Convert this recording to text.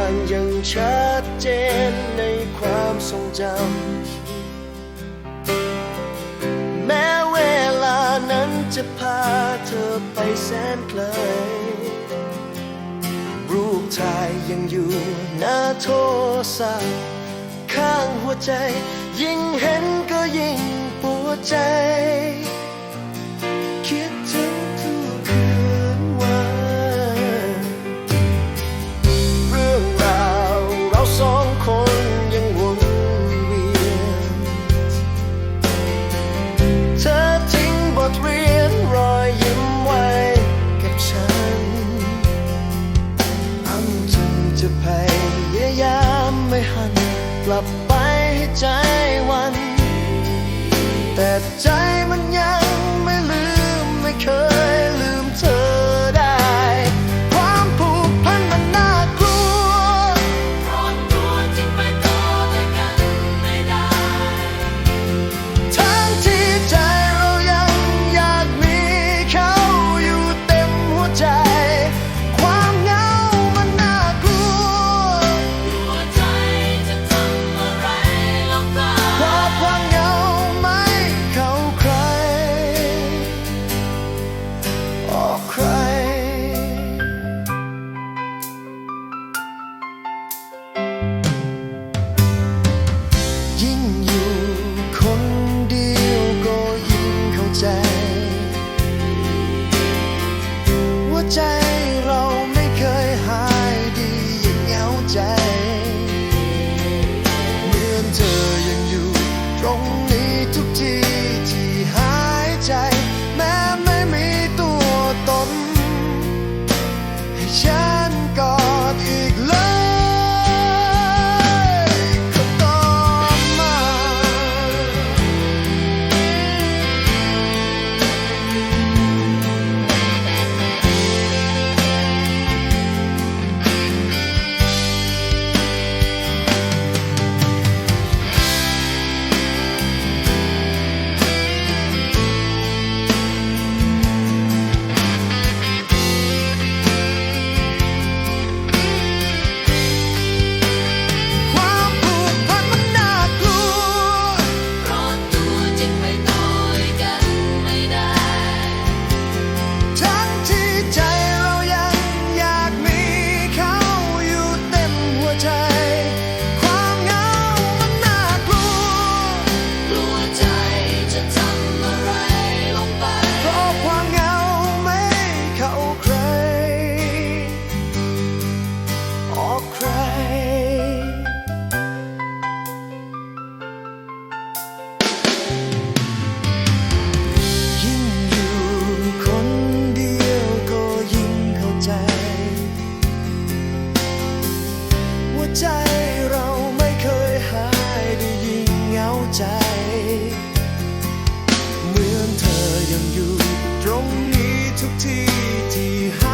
านยังชัดเจนในความทรงจำ แม้เวลานั้นจะพาเธอไปแสนไกล รูปถ่ายยังอยู่หน้าโทรศัพท์ข้างหัวใจ ยิ่งเห็นก็ยิ่งปวดใจ กลับไปให้ใจวัน แต่ใจ judge. ทุกที่ที่หา